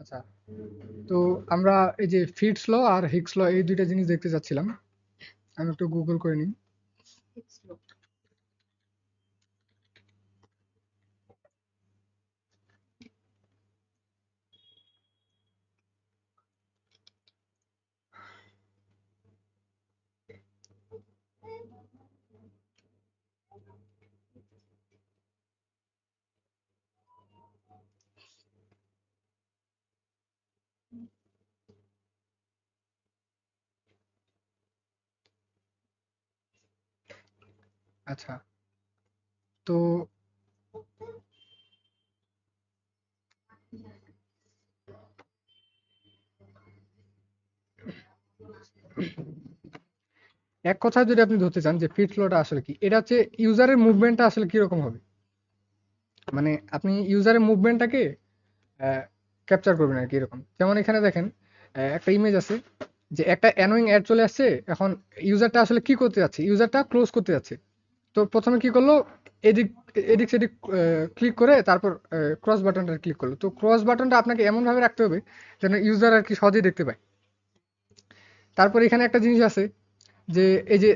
আচ্ছা। তো আমরা এই যে ফিটস ল আর হিক্স ল এই দুইটা জিনিস দেখতে চাচ্ছিলাম আমি একটু গুগল করে নিই। আচ্ছা। তো এক কথায় যদি আপনি ধরতে চান যে ফিট ফ্লোটা আসলে কি, এটা হচ্ছে ইউজারের মুভমেন্টটা আসলে কীরকম হবে? মানে আপনি ইউজারের মুভমেন্টটাকে ক্যাপচার করবেন আর কি এরকম। যেমন এখানে দেখেন একটা ইমেজ আছে যে একটা অ্যানোয়িং অ্যাড চলে আসছে, এখন ইউজারটা আসলে কি করতে যাচ্ছে? ইউজারটা ক্লোজ করতে যাচ্ছে। তো প্রথমে কি করল? এদিক এদিক সেদিক ক্লিক করে তারপর ক্রস বাটনটা ক্লিক করল। তো ক্রস বাটনটা আপনাকে এমনভাবে রাখতে হবে যেন ইউজার আর কি সহজেই দেখতে পায়। তারপর এখানে একটা জিনিস আছে যে, এই যে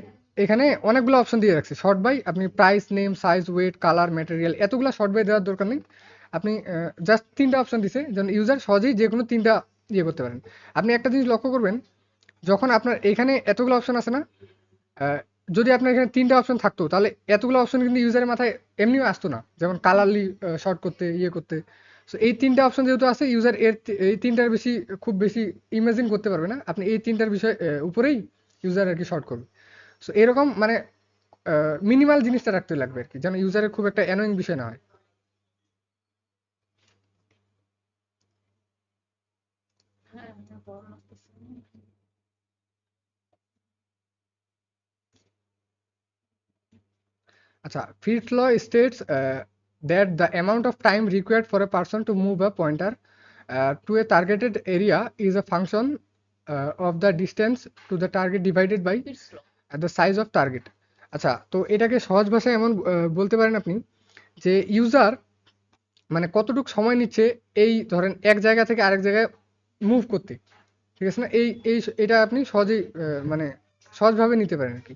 এখানে অনেকগুলো অপশন দিয়ে রাখছে। শর্ট বাই আপনি price name size weight colour material এতগুলো শর্ট বাই দেওয়ার দরকার নেই। আপনি জাস্ট তিনটা অপশন দিছে যেন ইউজার সহজেই যে কোনো তিনটা ইয়ে করতে পারেন। আপনি একটা জিনিস লক্ষ্য করবেন, যখন আপনার এখানে এতগুলো অপশন আছে না যদি আপনার এখানে তিনটা অপশন থাকতো, তাহলে এতগুলো অপশন কিন্তু ইউজারের মাথায় এমনিও আসতো না। যেমন কালারলি শর্ট করতে ইয়ে করতে। সো এই তিনটা অপশন যেহেতু আছে ইউজার এর এই তিনটার বেশি, খুব বেশি ইমাজিন করতে পারবে না। আপনি এই তিনটার বিষয় উপরেই ইউজার আর কি শর্ট করবে সো এরকম মানে মিনিমাল জিনিসটা রাখতে লাগবে আর কি যেন ইউজারের খুব একটা অ্যানোয়িং বিষয় না হয়। আচ্ছা fifth law states that the amount of time required for a person to move a pointer to a targeted area is a function of the distance to the target divided by the size of target আচ্ছা তো এটাকে সহজ ভাষায় এমন বলতে পারেন আপনি যে ইউজার মানে কতটুকু সময় নিচ্ছে এই ধরেন এক জায়গা থেকে আরেক জায়গায় মুভ করতে। ঠিক আছে না? এই এই এটা আপনি সহজেই মানে সহজভাবে নিতে পারেন আর কি।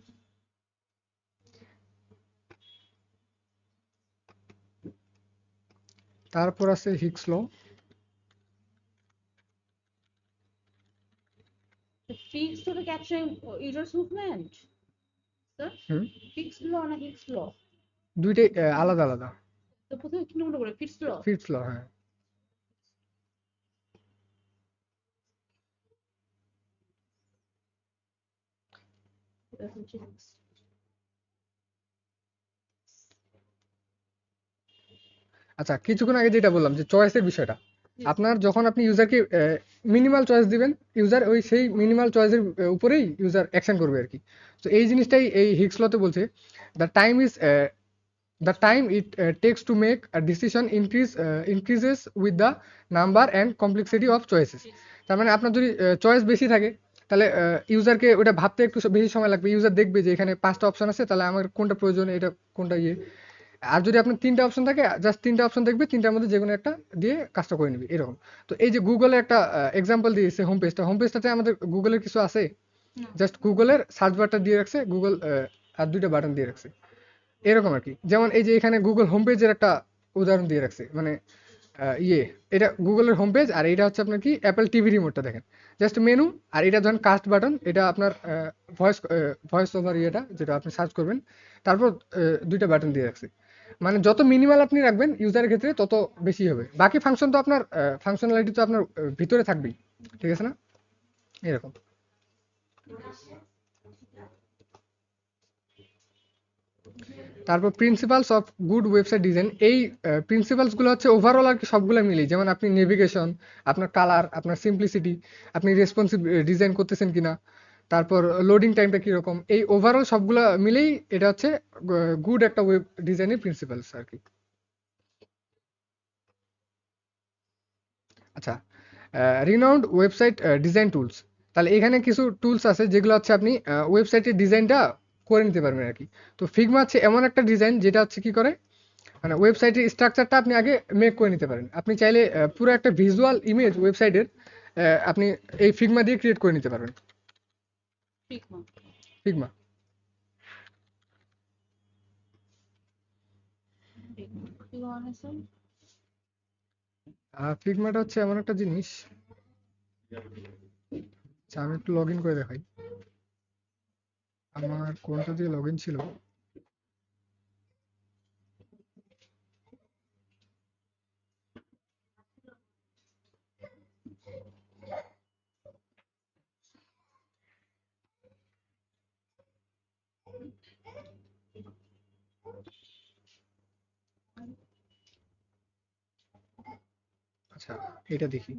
তারপর আছে Hicks law The to the capturing uh, user's movement. Sir, hmm fixed law না fixed law? দুইটাই আলাদা আলাদা তো প্রথমে কি নম্বর করে fixed law? ফিটস ল হ্যাঁ That's what it is. আচ্ছা কিছুক্ষণ আগে যেটা বললাম যে চয়েসের বিষয়টা। আপনার যখন আপনি ইউজারকে মিনিমাল চয়েস দিবেন ইউজার ওই সেই মিনিমাল চয়েসের উপরেই ইউজার অ্যাকশন করবে আর কি তো এই জিনিসটাই এই হিক্স লতে বলছে the time is the time it takes to make a decision increase increases with the number and complexity of choices তার মানে আপনার যদি চয়েস বেশি থাকে তাহলে ইউজারকে ওটা ভাবতে একটু বেশি সময় লাগবে। ইউজার দেখবে যে এখানে পাঁচটা অপশন আছে তাহলে আমার কোনটা প্রয়োজন এটা কোনটা ইয়ে। আর যদি আপনার তিনটা অপশন থাকে জাস্ট তিনটা অপশন দেখবে তিনটার মধ্যে যে কোনো একটা দিয়ে কাজটা করে নিবি এরকম। তো এই যে গুগলের একটা এক্সাম্পল দিয়েছে হোম পেজটা হোম পেজটাতে আমাদের গুগলের কিছু আছে? জাস্ট গুগলের সার্চ বারটা দিয়ে রাখছে গুগল আর দুইটা বাটন দিয়ে রাখছে। এরকম আর কি। যেমন এই যে এখানে গুগল হোম পেজের একটা উদাহরণ দিয়ে রাখছে মানে ইয়ে। এটা গুগলের হোম পেজ আর এটা হচ্ছে আপনার কি? অ্যাপেল টিভি রিমোটটা দেখেন। জাস্ট মেনু আর এটা ধরেন কাস্ট বাটন এটা আপনার ভয়েস ভয়েস ওভার ইয়েটা যেটা আপনি সার্চ করবেন তারপর দুইটা বাটন দিয়ে রাখছে। মানে যত মিনিমাল আপনি রাখবেন ইউজারের ক্ষেত্রে তত বেশি হবে। বাকি ফাংশন তো আপনার ফাংশনালিটি তো আপনার ভিতরে থাকবেই। ঠিক আছে না? এরকম। তারপর principles of good website design এই প্রিন্সিপালসগুলো হচ্ছে ওভারঅল আর কি সবগুলো মিলিয়ে। যেমন আপনি নেভিগেশন আপনার কালার আপনার সিম্পলিসিটি আপনি রেসপন্সিভ ডিজাইন করতেছেন কিনা। তারপর লোডিং টাইমটা কীরকম? এই ওভারঅল সবগুলো মিলেই এটা হচ্ছে গুড একটা ওয়েব ডিজাইনের প্রিন্সিপালস আর কি। আচ্ছা রিনাউন্ড ওয়েবসাইট ডিজাইন টুলস তাহলে এখানে কিছু টুলস আছে যেগুলো হচ্ছে আপনি ওয়েবসাইটের ডিজাইনটা করে নিতে পারবেন আর কি। তো ফিগমা হচ্ছে এমন একটা ডিজাইন যেটা হচ্ছে কি করে? মানে ওয়েবসাইটের স্ট্রাকচারটা আপনি আগে মেক করে নিতে পারেন। আপনি চাইলে পুরো একটা ভিজুয়াল ইমেজ ওয়েবসাইটের আপনি এই ফিগমা দিয়ে ক্রিয়েট করে নিতে পারবেন। Figma. Figma Figma. ফিগমাটা হচ্ছে এমন একটা জিনিস আমি একটু লগ ইন করে দেখাই আমার কোনটা দিয়ে লগ ইন ছিল আচ্ছা এটা দেখি।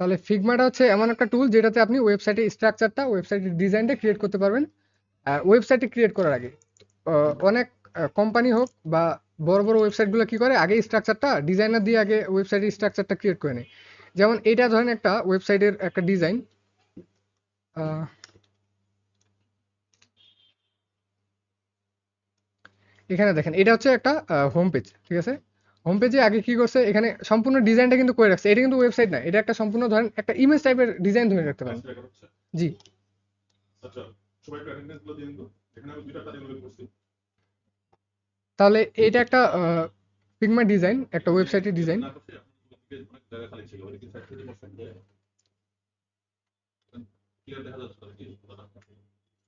তাহলে ফিগমাটা হচ্ছে এমন একটা টুল যেটাতে আপনি ওয়েবসাইটের স্ট্রাকচারটা ওয়েবসাইটের ডিজাইনটা ক্রিয়েট করতে পারবেন। ওয়েবসাইটে ক্রিয়েট করার আগে অনেক কোম্পানি হোক বা বড় বড় ওয়েবসাইটগুলো কি করে, আগে স্ট্রাকচারটা ডিজাইনার দিয়ে আগে ওয়েবসাইটের স্ট্রাকচারটা ক্রিয়েট করে নেয়। যেমন এটা ধরেন একটা ওয়েবসাইটের একটা ডিজাইন এখানে দেখেন এটা হচ্ছে একটা হোম পেজ ঠিক আছে? হোম পেজে আগে কি করছে? এখানে সম্পূর্ণ ডিজাইনটা কিন্তু করে রাখছে। এটা কিন্তু ওয়েবসাইট না এটা একটা সম্পূর্ণ ধরেন একটা ইমেজ টাইপের ডিজাইন ধরে রাখতে পারেন। জি। আচ্ছা তাহলে এটা একটা ফিগমা ডিজাইন একটা ওয়েবসাইটের ডিজাইন অনেক জায়গা খালি ছিল ওই সাইড থেকে বসেন ক্লিয়ার দেখা যাচ্ছে কি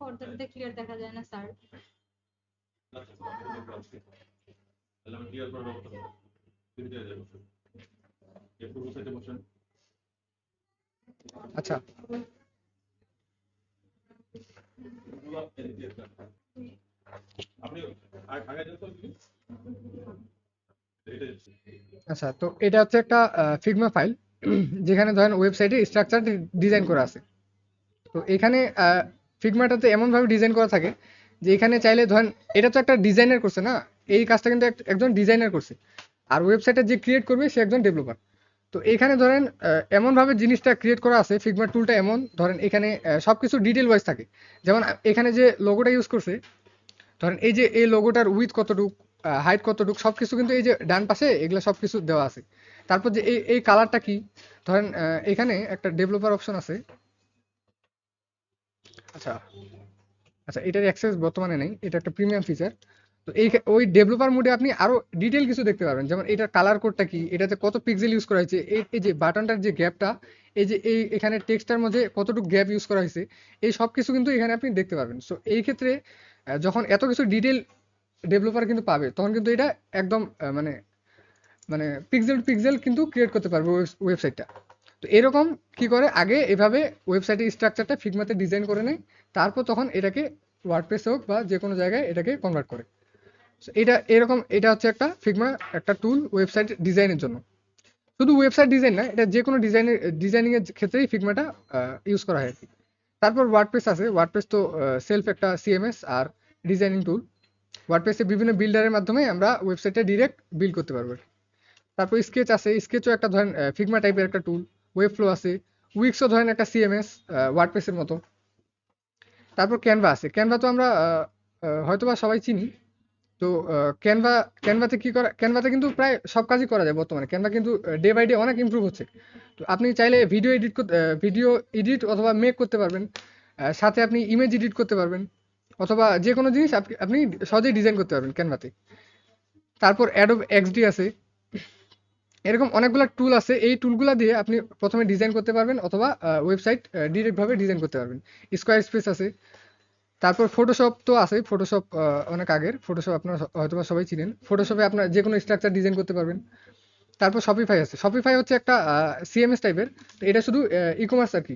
পর্দাটাতে ক্লিয়ার দেখা যায় না স্যার তাহলে আমি ক্লিয়ার করার ব্যবস্থা করব। তুমি দিয়ে যাব এর পূর্ব সাইডে বসেন। আচ্ছা। আপনি আগে যেতে আচ্ছা তো এটা হচ্ছে একটা ফিগমা ফাইল যেখানে ধরেন ওয়েবসাইটে স্ট্রাকচার ডিজাইন করা আছে। তো এখানে ফিগমাটাতে এমনভাবে ডিজাইন করা থাকে যে এখানে চাইলে ধরেন এটা তো একটা ডিজাইনার করছে না? এই কাজটা কিন্তু একজন ডিজাইনার করছে। আর ওয়েবসাইটে যে ক্রিয়েট করবে সে একজন ডেভেলপার তো এখানে ধরেন এমনভাবে জিনিসটা ক্রিয়েট করা আছে ফিগমা টুলটা এমন ধরেন এখানে আহ, সবকিছু ডিটেল ওয়াইজ থাকে। যেমন এখানে যে লোগোটা ইউজ করছে ধরেন এই যে এই লোগোটার উইথ কতটুক হাইট কতটুক সবকিছু কিন্তু এই যে ডান পাশে এগুলো সবকিছু দেওয়া আছে। তারপর যে এই এই কালারটা কি ধরেন এখানে একটা ডেভেলপার অপশন আছে। আচ্ছা। আচ্ছা এটার অ্যাক্সেস বর্তমানে নেই এটা একটা প্রিমিয়াম ফিচার তো এই ওই ডেভেলপার মোডে আপনি আরও ডিটেল কিছু দেখতে পারবেন যেমন এটার কালার কোডটা কি এটাতে কত পিক্সেল ইউজ করা হয়েছে এই এই যে বাটনটার যে গ্যাপটা এই যে এই এখানে টেক্সটার মধ্যে কতটুকু গ্যাপ ইউজ করা হয়েছে এই সব কিছু কিন্তু এখানে আপনি দেখতে পারবেন। সো এই ক্ষেত্রে যখন এত কিছু ডিটেল ডেভেলপার কিন্তু পাবে, তখন কিন্তু এটা একদম মানে মানে পিক্সেল পিক্সেল কিন্তু ক্রিয়েট করতে পারবে ওয়েবসাইটটা তো এরকম কি করে? আগে এভাবে ওয়েবসাইটের স্ট্রাকচারটা ফিগমাতে ডিজাইন করে নেয়, তারপর তখন এটাকে ওয়ার্ডপ্রেসে হোক বা যে কোনো জায়গায় এটাকে কনভার্ট করে। এটা এরকম, এটা হচ্ছে একটা ফিগমা একটা টুল ওয়েবসাইট ডিজাইনের জন্য। শুধু ওয়েবসাইট ডিজাইন না, এটা যে কোনো ডিজাইনের ডিজাইনিং এর ক্ষেত্রেই ফিগমাটা ইউজ করা হয় আর কি। তারপর ওয়ার্ডপ্রেস আছে ওয়ার্ডপ্রেস তো সেলফ একটা সিএমএস আর ডিজাইনিং টুল ওয়ার্ডপ্রেসে বিভিন্ন বিল্ডারের মাধ্যমে আমরা ওয়েবসাইটে ডিরেক্ট বিল্ড করতে পারব। তারপর স্কেচ আছে। স্কেচও একটা ধরেন ফিগমা টাইপের একটা টুল ওয়েব ফ্লো আছে। উইক্সও ধরেন একটা সিএমএস ওয়ার্ডপ্রেসের মতো। তারপর ক্যানভা আছে। ক্যানভা তো আমরা হয়তোবা সবাই চিনি। তো ক্যানভা ক্যানভাতে কি করা ক্যানভাতে কিন্তু প্রায় সব কাজই করা যায় বর্তমানে। ক্যানভা কিন্তু ডে বাই ডে অনেক ইমপ্রুভ হচ্ছে। তো আপনি চাইলে ভিডিও এডিট করতে ভিডিও এডিট অথবা মেক করতে পারবেন। সাথে আপনি ইমেজ এডিট করতে পারবেন। অথবা যে কোনো জিনিস আপনি সহজেই ডিজাইন করতে পারবেন ক্যানভাতে তারপর অ্যাডোব এক্সডি আছে। এরকম অনেকগুলো টুল আছে। এই টুলগুলো দিয়ে আপনি প্রথমে ডিজাইন করতে পারবেন অথবা ওয়েবসাইট ডিরেক্টভাবে ডিজাইন করতে পারবেন। স্কোয়ার স্পেস আছে। তারপর ফটোশপ তো আছে ফটোশপ অনেক আগের। ফটোশপ আপনারা হয়তোবা সবাই চিনেন। ফটোশপে আপনার যে কোনো স্ট্রাকচার ডিজাইন করতে পারবেন। তারপর শপিফাই আছে। শপিফাই হচ্ছে একটা সিএমএস টাইপের এটা শুধু ই কমার্স আর কি।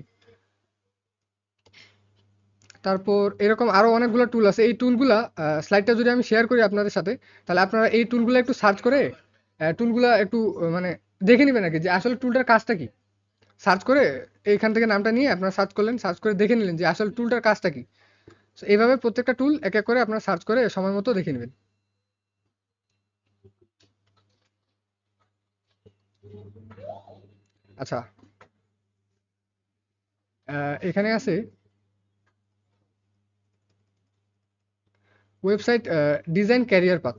তারপর এরকম আরও অনেকগুলো টুল আছে। এই টুলগুলা স্লাইডটা যদি আমি শেয়ার করি আপনাদের সাথে তাহলে আপনারা এই টুলগুলো একটু সার্চ করে টুলগুলা একটু মানে দেখে নেবেন আর কি যে আসলে টুলটার কাজটা কি। সার্চ করে এইখান থেকে নামটা নিয়ে আপনারা সার্চ করলেন সার্চ করে দেখে নিলেন যে আসলে টুলটার কাজটা কি। So, এইভাবে প্রত্যেকটা টুল এক এক করে আপনারা সার্চ করে সময় মতো দেখে নেবেন। আচ্ছা। এখানে আছে website design career path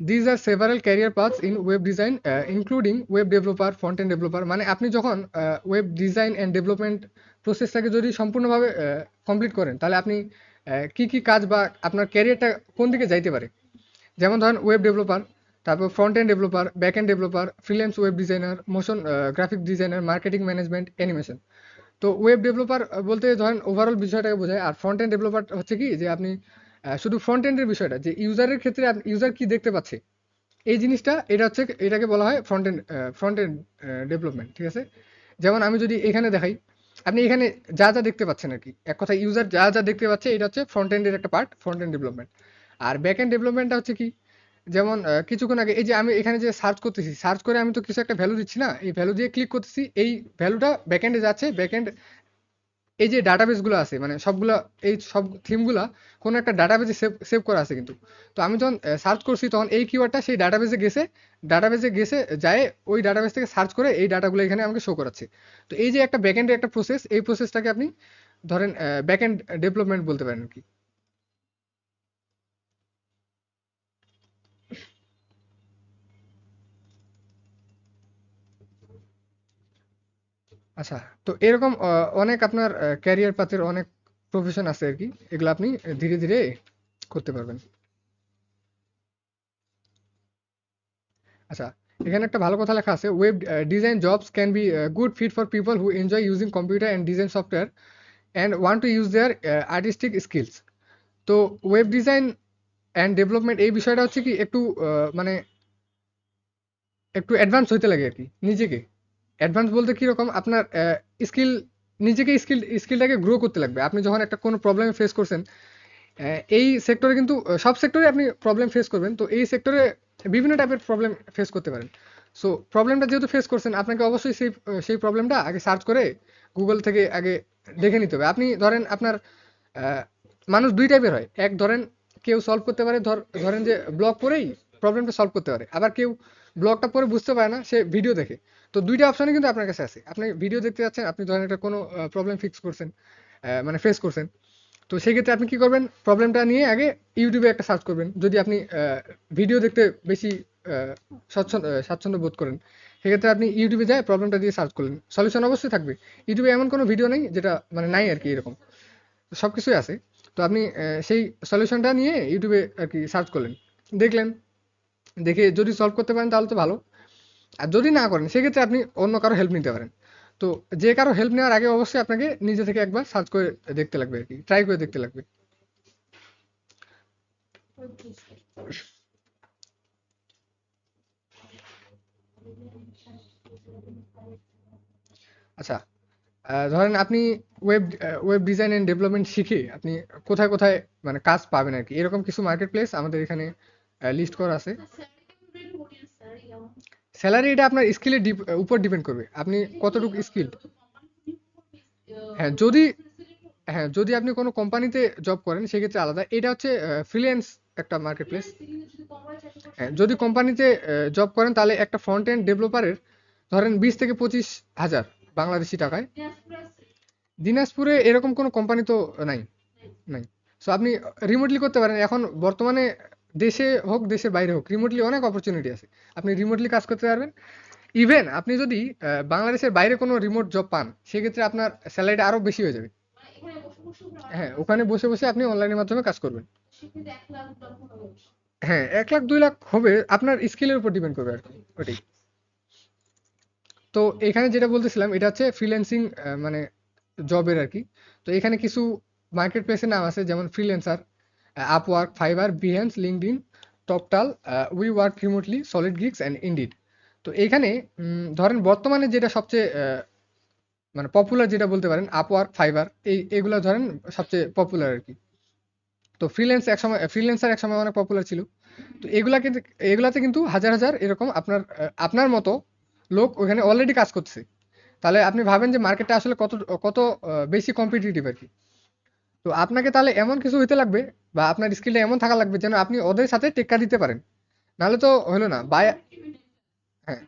These are several career paths in web design, uh, including web developer, front-end developer. মানে আপনি যখন ওয়েব ডিজাইন অ্যান্ড ডেভেলপমেন্ট প্রসেসটাকে যদি সম্পূর্ণভাবে কমপ্লিট করেন তাহলে আপনি আহ, কি কি কাজ বা আপনার ক্যারিয়ারটা কোন দিকে যাইতে পারে? যেমন ধরেন ওয়েব ডেভেলপার তারপর front end developer back end developer freelance web designer motion graphic designer marketing management animation তো ওয়েব ডেভেলপার বলতে ধরেন ওভারঅল বিষয়টাকে বোঝায় আর ফ্রন্ট এন্ড ডেভেলপার হচ্ছে কি? যে আপনি শুধু ফ্রন্ট এন্ডের বিষয়টা, যে ইউজারের ক্ষেত্রে ইউজার কি দেখতে পাচ্ছে? এই জিনিসটা, এটা হচ্ছে, এটাকে বলা হয় front end front end development ঠিক আছে? যেমন আমি যদি এখানে দেখাই, আপনি এখানে যা যা দেখতে পাচ্ছেন আর কি, এক কথা ইউজার যা যা দেখতে পাচ্ছে, এটা হচ্ছে ফ্রন্ট এন্ডের একটা পার্ট ফ্রন্ট এন্ড ডেভেলপমেন্ট আর ব্যাক এন্ড ডেভেলপমেন্টটা হচ্ছে কি? যেমন কিছুক্ষণ আগে, এই যে আমি এখানে যে সার্চ করতেছি সার্চ করে আমি তো কিছু একটা ভ্যালু দিচ্ছি না, এই ভ্যালু দিয়ে ক্লিক করতেছি, এই ভ্যালুটা ব্যাকএন্ডে যাচ্ছে ব্যাকএন্ড এই যে ডাটাবেসগুলো আছে মানে সবগুলা, এই সব থিমগুলা কোনো একটা ডাটাবেসে সেভ সেভ করা আছে কিন্তু। তো আমি যখন সার্চ করছি তখন এই কিওয়ার্ডটা সেই ডাটাবেসে গেছে ডাটাবেসে গেছে, যায় ওই ডাটাবেস থেকে সার্চ করে এই ডাটাগুলো এখানে আমাকে শো করাচ্ছে। তো এই যে একটা ব্যাকএন্ডের একটা প্রসেস এই প্রসেসটাকে আপনি ধরেন ব্যাকএন্ড ডেভেলপমেন্ট বলতে পারেন আর কি। আচ্ছা তো এরকম অনেক আপনার ক্যারিয়ার পাথের অনেক প্রফেশন আছে আর কি, এগুলো আপনি ধীরে ধীরে করতে পারবেন। আচ্ছা এখানে একটা ভালো কথা লেখা আছে web design jobs can be good fit for people who enjoy using computer and design software and want to use their artistic skills তো ওয়েব ডিজাইন অ্যান্ড ডেভেলপমেন্ট এই বিষয়টা হচ্ছে কি, একটু মানে একটু অ্যাডভান্স হইতে লাগে আর কি, নিজেকে। অ্যাডভান্স বলতে কীরকম? আপনার স্কিল, নিজেকে স্কিল, স্কিলটাকে গ্রো করতে লাগবে। আপনি যখন একটা কোনো প্রবলেম ফেস করছেন এই সেক্টরে কিন্তু সব সেক্টরে আপনি প্রবলেম ফেস করবেন। তো এই সেক্টরে বিভিন্ন টাইপের প্রবলেম ফেস করতে পারেন। সো প্রবলেমটা যেহেতু ফেস করছেন, আপনাকে অবশ্যই সেই সেই প্রবলেমটা আগে সার্চ করে গুগল থেকে আগে দেখে নিতে হবে। আপনি ধরেন আপনার মানুষ দুই টাইপের হয়। এক ধরেন কেউ সলভ করতে পারে, ধর, ধরেন যে ব্লগ পড়েই প্রবলেমটা সলভ করতে পারে। আবার কেউ ব্লগটা পরে বুঝতে পারে না, সে ভিডিও দেখে। তো দুইটা অপশনই কিন্তু আপনার কাছে আছে। আপনি ভিডিও দেখতে যাচ্ছেন, আপনি ধরেন একটা কোনো প্রবলেম ফিক্স করছেন মানে ফেস করছেন। তো সেই ক্ষেত্রে আপনি কি করবেন? প্রবলেমটা নিয়ে আগে ইউটিউবে একটা সার্চ করবেন। যদি আপনি ভিডিও দেখতে বেশি স্বচ্ছন্দ স্বাচ্ছন্দ্য বোধ করেন, সেক্ষেত্রে আপনি ইউটিউবে যায় প্রবলেমটা দিয়ে সার্চ করলেন। সলিউশন অবশ্যই থাকবে। ইউটিউবে এমন কোনো ভিডিও নেই যেটা মানে নাই আর কি এরকম। সব কিছুই আছে। তো আপনি সেই সলিউশনটা নিয়ে ইউটিউবে আর কি সার্চ করলেন। দেখলেন। দেখে যদি সলভ করতে পারেন তাহলে তো ভালো। আর যদি না করেন, সেক্ষেত্রে আপনি অন্য কারও হেল্প নিতে পারেন। তো যে কারও হেল্প নেওয়ার আগে অবশ্যই আপনাকে নিজে থেকে একবার সার্চ করে দেখতে লাগবে আর কি ট্রাই করে দেখতে লাগবে। আচ্ছা ধরেন আপনি web web design and development শিখে আপনি কোথায় কোথায় মানে কাজ পাবেন আর কি, এরকম কিছু মার্কেট প্লেস আমাদের এখানে লিস্ট করা আছে। স্যালারি এটা আপনার স্কিলের উপর ডিপেন্ড করবে। আপনি কতটুকু স্কিল হ্যাঁ যদি হ্যাঁ যদি আপনি কোনো কোম্পানিতে জব করেন, সেক্ষেত্রে আলাদা। এটা হচ্ছে ফ্রিল্যান্স একটা মার্কেট প্লেস হ্যাঁ যদি কোম্পানিতে জব করেন, তাহলে একটা ফ্রন্ট এন্ড ডেভেলপারের ধরেন বিশ থেকে পঁচিশ হাজার বাংলাদেশি টাকায়। দিনাজপুরে এরকম কোনো কোম্পানি তো নাই নাই। সো আপনি রিমোটলি করতে পারেন। এখন বর্তমানে দেশে হোক, দেশের বাইরে হোক রিমোটলি অনেক অপরচুনিটি আছে। আপনি রিমোটলি কাজ করতে পারবেন। ইভেন আপনি যদি বাংলাদেশের বাইরে কোনো রিমোট জব পান, সেক্ষেত্রে আপনার স্যালারিটা আরও বেশি হয়ে যাবে। হ্যাঁ ওখানে বসে বসে আপনি অনলাইনের মাধ্যমে কাজ করবেন। হ্যাঁ এক লাখ, দুই লাখ হবে, আপনার স্কিলের উপর ডিপেন্ড করবে আর কি, ওটাই। তো এখানে যেটা বলতেছিলাম, এটা হচ্ছে ফ্রিল্যান্সিং মানে জবের আর কি। তো এখানে কিছু মার্কেট প্লেসের নাম আছে, যেমন freelancer Upwork Fiverr Behance LinkedIn Toptal We Work Remotely SolidGigs and Indeed তো এখানে ধরেন বর্তমানে যেটা সবচেয়ে মানে পপুলার যেটা বলতে পারেন আপওয়ার্ক ফাইবার এই, এগুলো ধরেন সবচেয়ে পপুলার আর কি। তো ফ্রিল্যান্স একসময় ফ্রিল্যান্সার একসময় অনেক পপুলার ছিল। তো এগুলা কিন্তু, এগুলাতে কিন্তু হাজার হাজার এরকম আপনার আপনার মতো লোক ওখানে অলরেডি কাজ করছে। তাহলে আপনি ভাবেন যে মার্কেটটা আসলে কত কত বেশি কম্পিটিটিভ আর কি। তো আপনাকে তাহলে এমন কিছু হইতে লাগবে বা আপনার স্কিলটা এমন থাকা লাগবে যেন আপনি ওদের সাথে টেক্কা দিতে পারেন। নাহলে তো হলো না বাই হ্যাঁ।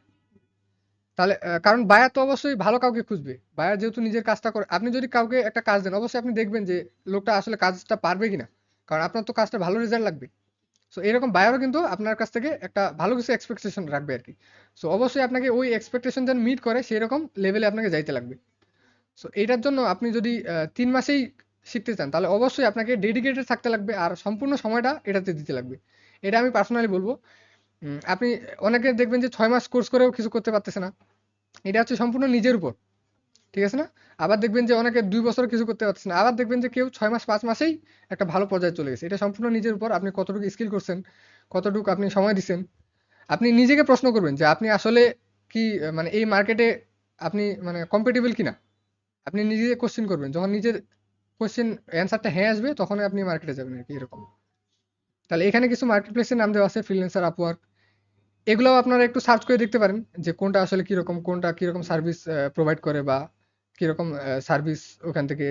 তাহলে কারণ বায়ার তো অবশ্যই ভালো কাউকে খুঁজবে। বায়ার যেহেতু নিজের কাজটা করে আপনি যদি কাউকে একটা কাজ দেন, অবশ্যই আপনি দেখবেন যে লোকটা আসলে কাজটা পারবে কিনা। কারণ আপনার তো কাজটা ভালো রেজাল্ট লাগবে। সো এরকম বায়ারও কিন্তু আপনার কাছ থেকে একটা ভালো কিছু এক্সপেকটেশন রাখবে আর কি। সো অবশ্যই আপনাকে ওই এক্সপেকটেশন যেন মিট করে সেই রকম লেভেলে আপনাকে যাইতে লাগবে। সো এটার জন্য আপনি যদি তিন মাসেই শিখতে চান, তাহলে অবশ্যই আপনাকে ডেডিকেটেড থাকতে লাগবে আর সম্পূর্ণ সময়টা এটাতে দিতে লাগবে। এটা আমি পার্সোনালি বলব। আপনি অনেকে দেখবেন যে ছয় মাস কোর্স করেও কিছু করতে পারতেছে না। এটা হচ্ছে সম্পূর্ণ নিজের উপর, ঠিক আছে না? আবার দেখবেন যে অনেকে দুই বছর কিছু করতে পারছে না। আবার দেখবেন যে কেউ ছয় মাস, পাঁচ মাসেই একটা ভালো পর্যায়ে চলে গেছে। এটা সম্পূর্ণ নিজের উপর, আপনি কতটুকু স্কিল করছেন, কতটুকু আপনি সময় দিচ্ছেন, আপনি নিজেকে প্রশ্ন করবেন যে আপনি আসলে কি মানে এই মার্কেটে আপনি মানে কম্পিটেবল কিনা? আপনি নিজে কোশ্চেন করবেন, যখন নিজের কোশ্চেন অ্যান্সারটা হ্যাঁ আসবে, তখনই আপনি মার্কেটে যাবেন আর কি, এরকম। তাহলে এখানে কিছু মার্কেট প্লেসের নাম দেওয়া আছে ফ্রিল্যান্সার আপওয়ার্ক এগুলোও আপনারা একটু সার্চ করে দেখতে পারেন যে কোনটা আসলে কীরকম, কোনটা কীরকম সার্ভিস প্রোভাইড করে বা কীরকম সার্ভিস ওখান থেকে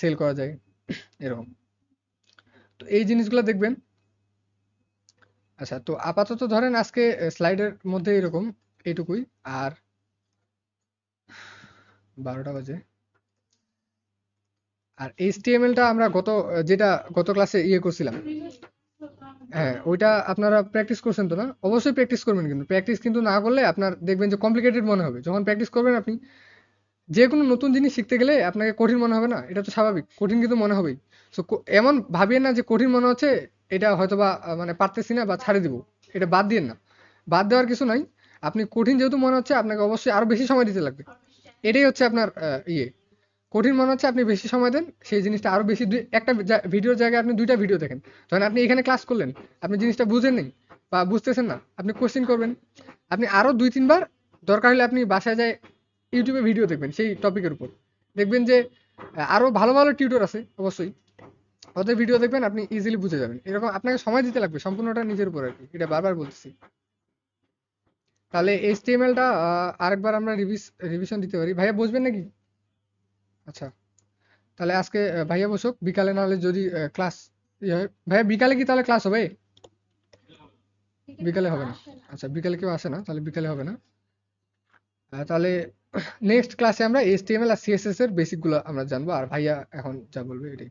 সেল করা যায়, এরকম। তো এই জিনিসগুলো দেখবেন। আচ্ছা তো আপাতত ধরেন আজকে স্লাইডের মধ্যে এরকম, এইটুকুই। আর বারোটা বাজে। আর এইচটিএমএলটা আমরা গত, যেটা গত ক্লাসে ইয়ে করছিলাম। হ্যাঁ ওইটা আপনারা প্র্যাকটিস করছেন তো না? অবশ্যই প্র্যাকটিস করবেন কিন্তু। প্র্যাকটিস কিন্তু না করলে আপনার দেখবেন যে কমপ্লিকেটেড মনে হবে। যখন প্র্যাকটিস করবেন আপনি, যে কোনো নতুন জিনিস শিখতে গেলে আপনাকে কঠিন মনে হবে না। এটা তো স্বাভাবিক। কঠিন কিন্তু মনে হবেই। সো এমন ভাবিয়েন না যে কঠিন মনে হচ্ছে, এটা হয়তো বা মানে পারতেছি না বা ছাড়ে দিব। এটা বাদ দিয়েন না। বাদ দেওয়ার কিছু নাই। আপনি কঠিন যেহেতু মনে হচ্ছে, আপনাকে অবশ্যই আরও বেশি সময় দিতে লাগবে। এটাই হচ্ছে আপনার ইয়ে। কঠিন মনে হচ্ছে আপনি বেশি সময় দেন সেই জিনিসটা আরও বেশি একটা ভিডিওর জায়গায় আপনি দুইটা ভিডিও দেখেন। ধরেন আপনি এখানে ক্লাস করলেন আপনি জিনিসটা বুঝেন নেই বা বুঝতেছেন না আপনি কোশ্চেন করবেন। আপনি আরও দুই তিনবার দরকার হলে আপনি বাসায় যায় ইউটিউবে ভিডিও দেখবেন সেই টপিকের উপর। দেখবেন যে আহ, আরও ভালো ভালো টিউটর আছে অবশ্যই। ওদের ভিডিও দেখবেন আপনি ইজিলি বুঝে যাবেন। এরকম আপনাকে সময় দিতে লাগবে সম্পূর্ণটা নিজের উপর আর কি এটা বারবার বলতেছি। তাহলে এইচটিএমএলটা আরেকবার আমরা রিভিশন দিতে পারি। ভাইয়া বুঝবেন নাকি? আচ্ছা। তাহলে আজকে ভাইয়া বসুক, বিকালে নাহলে যদি ক্লাস ভাইয়া, বিকালে কি তাহলে ক্লাস হবে? বিকালে হবে না। আচ্ছা বিকালে কেউ আসে না, তাহলে বিকালে হবে না। তাহলে নেক্সট ক্লাসে আমরা এইচটিএমএল আর সিএসএস এর বেসিকগুলো আমরা জানব, আর ভাইয়া এখন যা বলবে এটাই।